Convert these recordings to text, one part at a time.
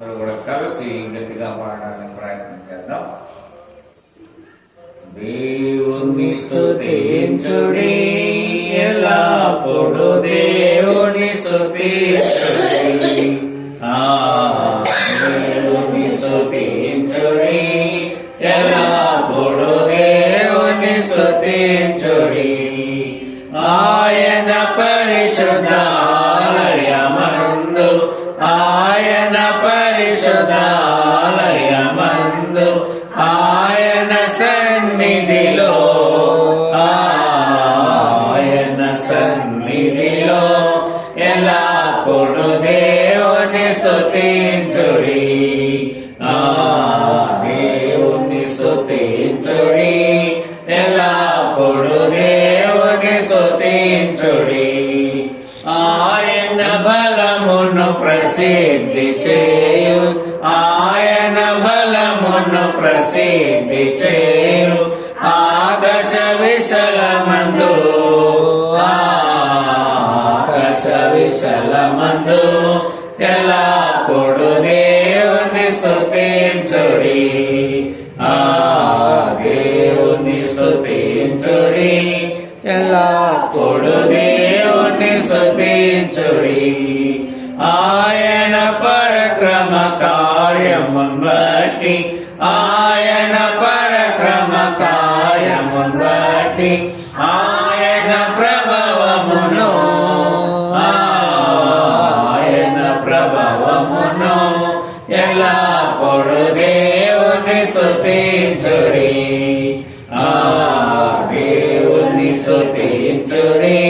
అందరూ కూడా కలిసి గట్టిగా పాడడానికి ప్రయత్నం చేద్దాం. దేవుని స్తుతించుడి ఎల్లప్పుడు దేవుని స్తుతించుడి. ఆ దేవుని స్తుతించుడి ఎల్లప్పుడు దేవుని స్తుతించుడి. ఆయన పరిశుద్ధాలయమందు ఆయన దేవుని స్తుతించుడి ఆ దేవుని స్తుతించుడి ఎల్లప్పుడు దేవుని స్తుతించుడి ఆయన బలమును ప్రసిద్ధి చేయు ఆయన బలమును ప్రసిద్ధి చేయు ఆకాశ విశలమందు ఆకాశ విశలమందు ఎల్లప్పుడు దేవుని స్తుతించుడి ఆ దేవుని స్తుతించుడి ఎల్లప్పుడు దేవుని స్తుతించుడి ఆయన పరక్రమ కార్యమున్ బట్టి ఆయన పరక్రమ కార్యమున్ బట్టి ప్రభవమును ఎల్లప్పుడు దేవుని స్థుతించుడి ఆ దేవుని స్తుతించుడి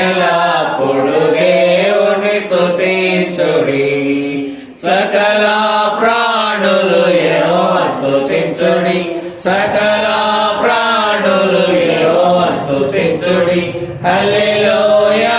ఎల్లప్పుడు దేవుని స్థుతించుడి సకల ప్రాణులు ఏవో స్థుతించుడి సకల ప్రాణులు ఏవో స్థుతించుడి హల్లెలూయా